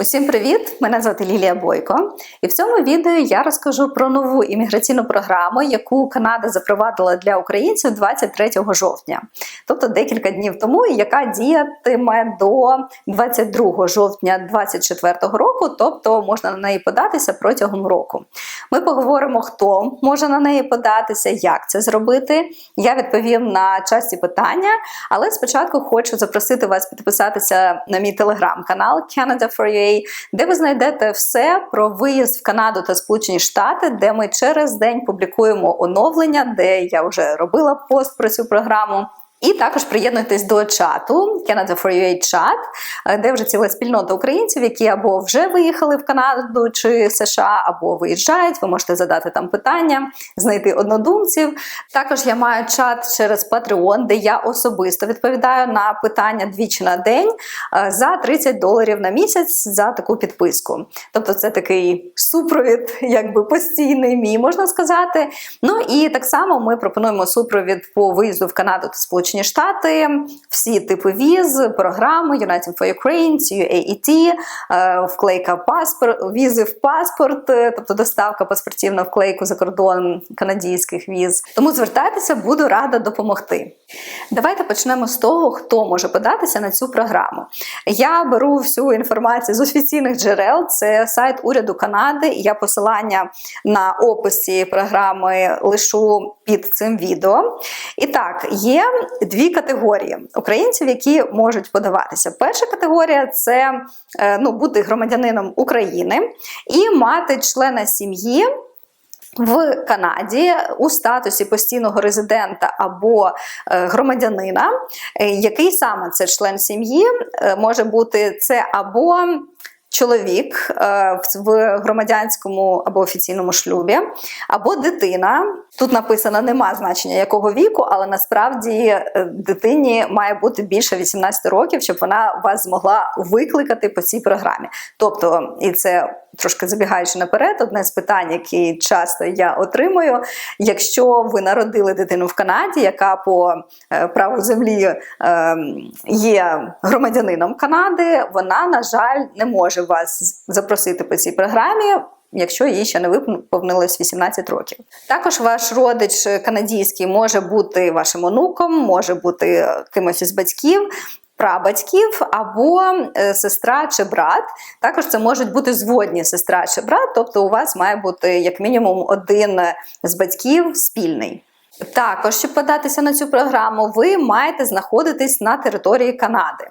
Усім привіт! Мене звати Лілія Бойко, і в цьому відео я розкажу про нову імміграційну програму, яку Канада запровадила для українців 23 жовтня, тобто декілька днів тому, яка діятиме до 22 жовтня 2024 року, тобто можна на неї податися протягом року. Ми поговоримо, хто може на неї податися, як це зробити. Я відповім на часті питання, але спочатку хочу запросити вас підписатися на мій телеграм-канал Canada for You де ви знайдете все про виїзд в Канаду та Сполучені Штати, де ми через день публікуємо оновлення, де я вже робила пост про цю програму. І також приєднуйтесь до чату Canada for UA чат, де вже ціла спільнота українців, які або вже виїхали в Канаду чи США, або виїжджають. Ви можете задати там питання, знайти однодумців. Також я маю чат через Patreon, де я особисто відповідаю на питання двічі на день е, за 30 доларів на місяць за таку підписку. Тобто, це такий супровід, якби постійний мій, можна сказати. Ну і так само ми пропонуємо супровід по виїзду в Канаду та Сполучені Сполучені Штати, всі типи віз, програми United for Ukraine, UAET, е, вклейка паспорт, візи в паспорт, е, тобто доставка паспортів на вклейку за кордон канадійських віз. Тому звертайтеся, буду рада допомогти. Давайте почнемо з того, хто може податися на цю програму. Я беру всю інформацію з офіційних джерел. Це сайт уряду Канади. Я посилання на опис цієї програми лишу під цим відео. І так, є дві категорії українців, які можуть подаватися. Перша категорія це е, ну, бути громадянином України і мати члена сім'ї. В Канаді у статусі постійного резидента або е, громадянина, е, який саме це член сім'ї, може бути це або чоловік е, в громадянському або офіційному шлюбі, або дитина. Тут написано нема значення якого віку, але насправді е, дитині має бути більше 18 років, щоб вона вас змогла викликати по цій програмі. Тобто, і це трошки забігаючи наперед, одне з питань, які часто я отримую. Якщо ви народили дитину в Канаді, яка по е, праву землі є громадянином Канади, вона, на жаль, не може вас запросити по цій програмі. Якщо їй ще не виповнилось 18 років, також ваш родич канадійський може бути вашим онуком, може бути кимось із батьків, прабатьків або е, сестра чи брат. Також це можуть бути зводні сестра чи брат, тобто у вас має бути як мінімум один з батьків спільний. Також, щоб податися на цю програму, ви маєте знаходитись на території Канади.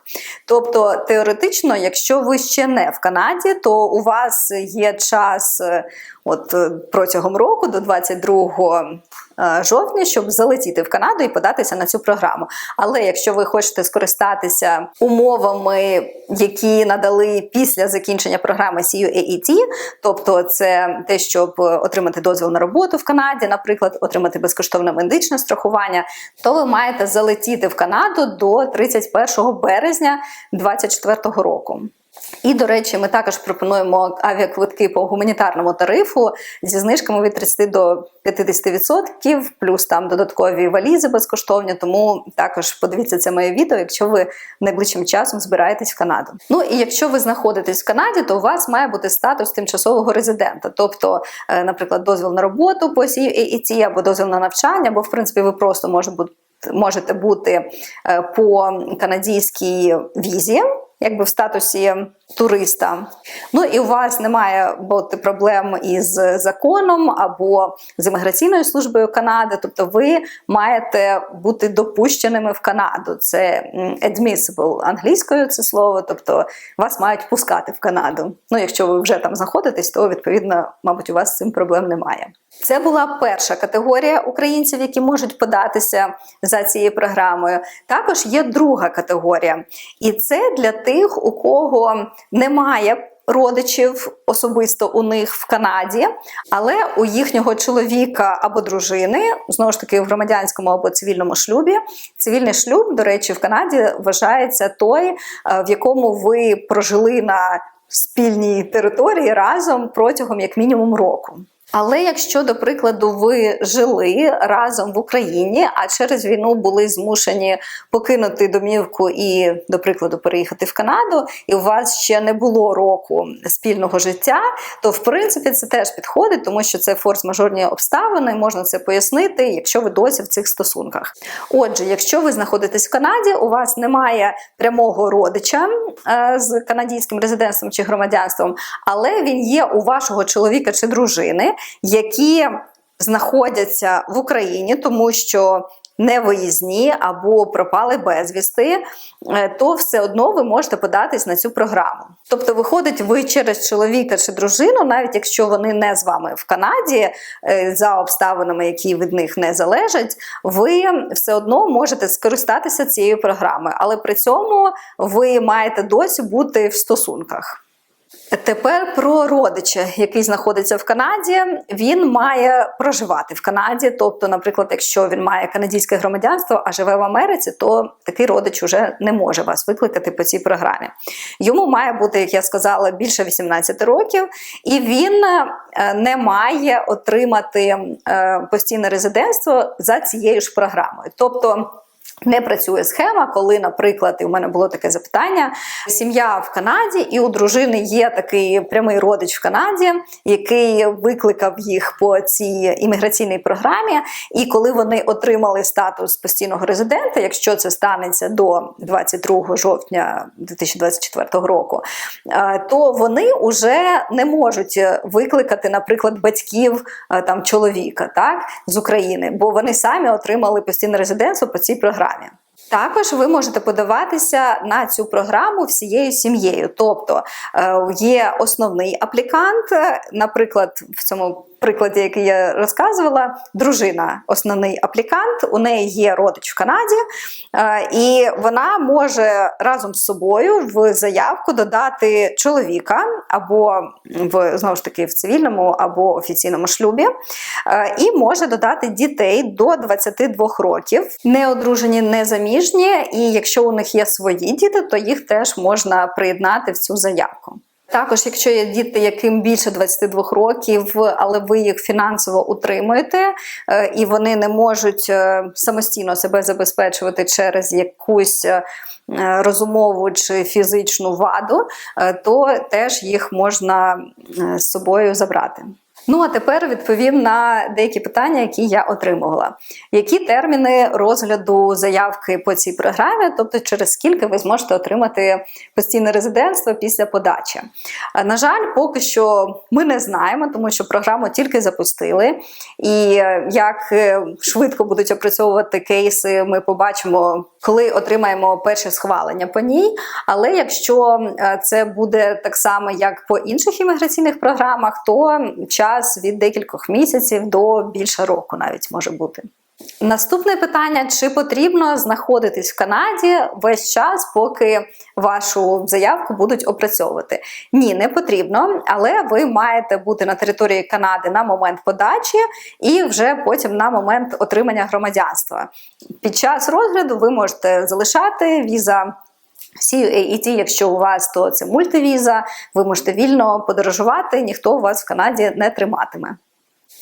Тобто, теоретично, якщо ви ще не в Канаді, то у вас є час е, от е, протягом року до 22 е, жовтня, щоб залетіти в Канаду і податися на цю програму. Але якщо ви хочете скористатися умовами, які надали після закінчення програми CUAET, тобто це те, щоб отримати дозвіл на роботу в Канаді, наприклад, отримати безкоштовне медичне страхування, то ви маєте залетіти в Канаду до 31 березня 2024 року. І, до речі, ми також пропонуємо авіаквитки по гуманітарному тарифу зі знижками від 30 до 50%, плюс там додаткові валізи безкоштовні. Тому також подивіться це моє відео, якщо ви найближчим часом збираєтесь в Канаду. Ну і якщо ви знаходитесь в Канаді, то у вас має бути статус тимчасового резидента, тобто, е, наприклад, дозвіл на роботу по CET, або дозвіл на навчання, або в принципі ви просто можете бути. Можете бути по канадійській візі, якби в статусі туриста. Ну і у вас немає бути проблем із законом або з імміграційною службою Канади, тобто ви маєте бути допущеними в Канаду. Це admissible англійською це слово, тобто вас мають пускати в Канаду. Ну, якщо ви вже там знаходитесь, то відповідно, мабуть, у вас з цим проблем немає. Це була перша категорія українців, які можуть податися за цією програмою. Також є друга категорія, і це для тих, у кого немає родичів особисто у них в Канаді, але у їхнього чоловіка або дружини, знову ж таки, в громадянському або цивільному шлюбі. Цивільний шлюб, до речі, в Канаді вважається той, е, в якому ви прожили на спільній території разом протягом як мінімум року. Але якщо, до прикладу, ви жили разом в Україні, а через війну були змушені покинути домівку і, до прикладу, переїхати в Канаду, і у вас ще не було року спільного життя, то в принципі це теж підходить, тому що це форс-мажорні обставини, можна це пояснити, якщо ви досі в цих стосунках. Отже, якщо ви знаходитесь в Канаді, у вас немає прямого родича е, з канадським резидентством чи громадянством, але він є у вашого чоловіка чи дружини які знаходяться в Україні, тому що не виїзні або пропали безвісти, е, то все одно ви можете податись на цю програму. Тобто, виходить, ви через чоловіка чи дружину, навіть якщо вони не з вами в Канаді, е, за обставинами, які від них не залежать, ви все одно можете скористатися цією програмою, але при цьому ви маєте досі бути в стосунках. Тепер про родича, який знаходиться в Канаді, він має проживати в Канаді. Тобто, наприклад, якщо він має канадське громадянство, а живе в Америці, то такий родич уже не може вас викликати по цій програмі. Йому має бути, як я сказала, більше 18 років, і він е, не має отримати е, постійне резидентство за цією ж програмою. Тобто. Не працює схема, коли, наприклад, і у мене було таке запитання: сім'я в Канаді, і у дружини є такий прямий родич в Канаді, який викликав їх по цій імміграційній програмі. І коли вони отримали статус постійного резидента, якщо це станеться до 22 жовтня 2024 року, е, то вони вже не можуть викликати, наприклад, батьків е, там чоловіка так з України, бо вони самі отримали постійне резидентство по цій програмі програмі. Також ви можете подаватися на цю програму всією сім'єю. Тобто е, є основний аплікант, наприклад, в цьому прикладі, який я розказувала, дружина основний аплікант, у неї є родич в Канаді, е, і вона може разом з собою в заявку додати чоловіка або в знову ж таки в цивільному або офіційному шлюбі, е, і може додати дітей до 22 років, не одружені, не заміжні. І якщо у них є свої діти, то їх теж можна приєднати в цю заявку. Також, якщо є діти, яким більше 22 років, але ви їх фінансово утримуєте, е, і вони не можуть е, самостійно себе забезпечувати через якусь е, розумову чи фізичну ваду, то теж їх можна з собою забрати. Ну а тепер відповім на деякі питання, які я отримувала. Які терміни розгляду заявки по цій програмі, тобто через скільки ви зможете отримати постійне резидентство після подачі? На жаль, поки що ми не знаємо, тому що програму тільки запустили. І як е, швидко будуть опрацьовувати кейси, ми побачимо, коли отримаємо перше схвалення по ній. Але якщо е, це буде так само, як по інших імміграційних програмах, то час час від декількох місяців до більше року навіть може бути. Наступне питання: чи потрібно знаходитись в Канаді весь час, поки вашу заявку будуть опрацьовувати? Ні, не потрібно, але ви маєте бути на території Канади на момент подачі і вже потім на момент отримання громадянства. Під час розгляду ви можете залишати віза. CUAET, якщо у вас то це мультивіза, ви можете вільно подорожувати, ніхто вас в Канаді не триматиме.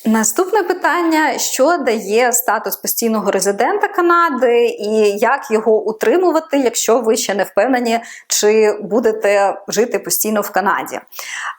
Наступне питання: що дає статус постійного резидента Канади, і як його утримувати, якщо ви ще не впевнені, чи будете жити постійно в Канаді?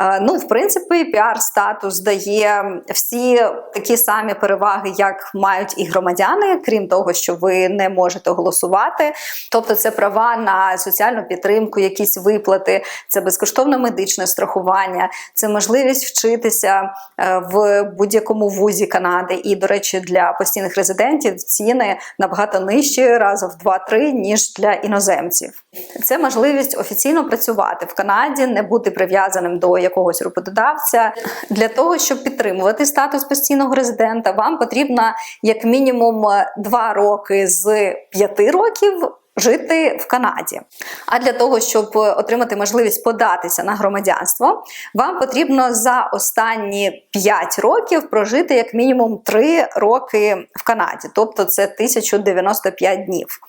Е, ну, в принципі, піар-статус дає всі такі самі переваги, як мають і громадяни, крім того, що ви не можете голосувати. Тобто, це права на соціальну підтримку, якісь виплати, це безкоштовне медичне страхування, це можливість вчитися е, в будь-якому будь-якому вузі Канади. І, до речі, для постійних резидентів ціни набагато нижчі, разом в 2-3, ніж для іноземців. Це можливість офіційно працювати в Канаді, не бути прив'язаним до якогось роботодавця. Для того, щоб підтримувати статус постійного резидента, вам потрібно як мінімум 2 роки з 5 років жити в Канаді. А для того, щоб отримати можливість податися на громадянство, вам потрібно за останні 5 років прожити як мінімум 3 роки в Канаді, тобто це 1095 днів.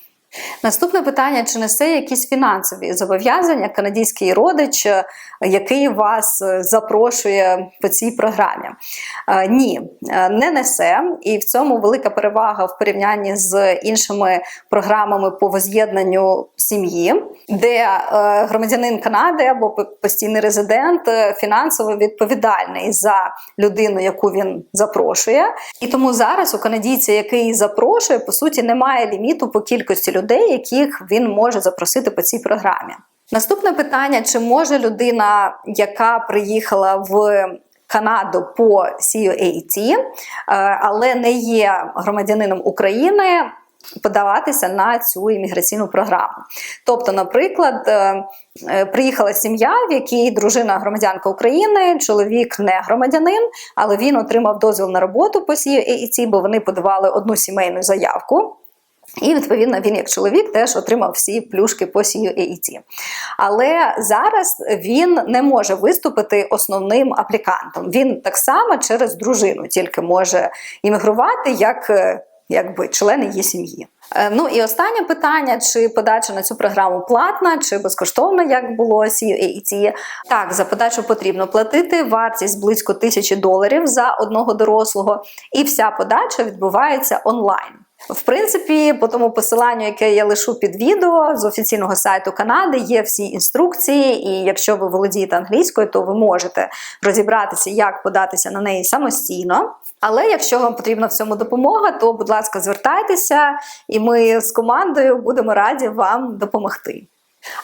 Наступне питання: чи несе якісь фінансові зобов'язання канадський родич, е, який вас е, запрошує по цій програмі? Е, Ні, не несе, і в цьому велика перевага в порівнянні з іншими програмами по воз'єднанню сім'ї, де громадянин Канади або постійний резидент фінансово відповідальний за людину, яку він запрошує. І тому зараз у канадійця, який запрошує, по суті, немає ліміту по кількості людей, яких він може запросити по цій програмі. Наступне питання: чи може людина, яка приїхала в Канаду по CUAT, е, але не є громадянином України, подаватися на цю імміграційну програму. Тобто, наприклад, е, е, приїхала сім'я, в якій дружина громадянка України, чоловік не громадянин, але він отримав дозвіл на роботу по CUAT, бо вони подавали одну сімейну заявку. І відповідно він, як чоловік, теж отримав всі плюшки по CUAT. Але зараз він не може виступити основним аплікантом. Він так само через дружину тільки може іммігрувати як, е, якби член її сім'ї. Е, Ну і останнє питання: чи подача на цю програму платна чи безкоштовна, як було CUAT? Так, за подачу потрібно платити вартість близько тисячі доларів за одного дорослого, і вся подача відбувається онлайн. В принципі, по тому посиланню, яке я лишу під відео з офіційного сайту Канади, є всі інструкції, і якщо ви володієте англійською, то ви можете розібратися, як податися на неї самостійно. Але якщо вам потрібна в цьому допомога, то, будь ласка, звертайтеся, і ми з командою будемо раді вам допомогти.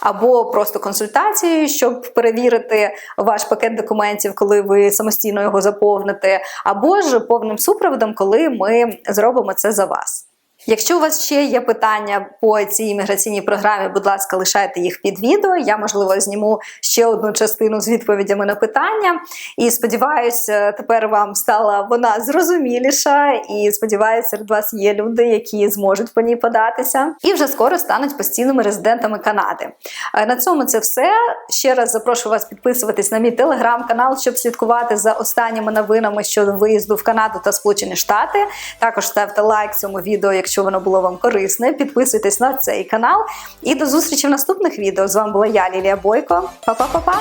Або просто консультацією, щоб перевірити ваш пакет документів, коли ви самостійно його заповните, або ж повним супроводом, коли ми зробимо це за вас. Якщо у вас ще є питання по цій імміграційній програмі, будь ласка, лишайте їх під відео. Я, можливо, зніму ще одну частину з відповідями на питання. І сподіваюся, тепер вам стала вона зрозуміліша. І сподіваюся, серед вас є люди, які зможуть по ній податися, і вже скоро стануть постійними резидентами Канади. Е, На цьому це все. Ще раз запрошую вас підписуватись на мій телеграм-канал, щоб слідкувати за останніми новинами щодо виїзду в Канаду та Сполучені Штати. Також ставте лайк цьому відео, якщо воно було вам корисне. Підписуйтесь на цей канал. І до зустрічі в наступних відео. З вами була я, Лілія Бойко. Па-па-па-па!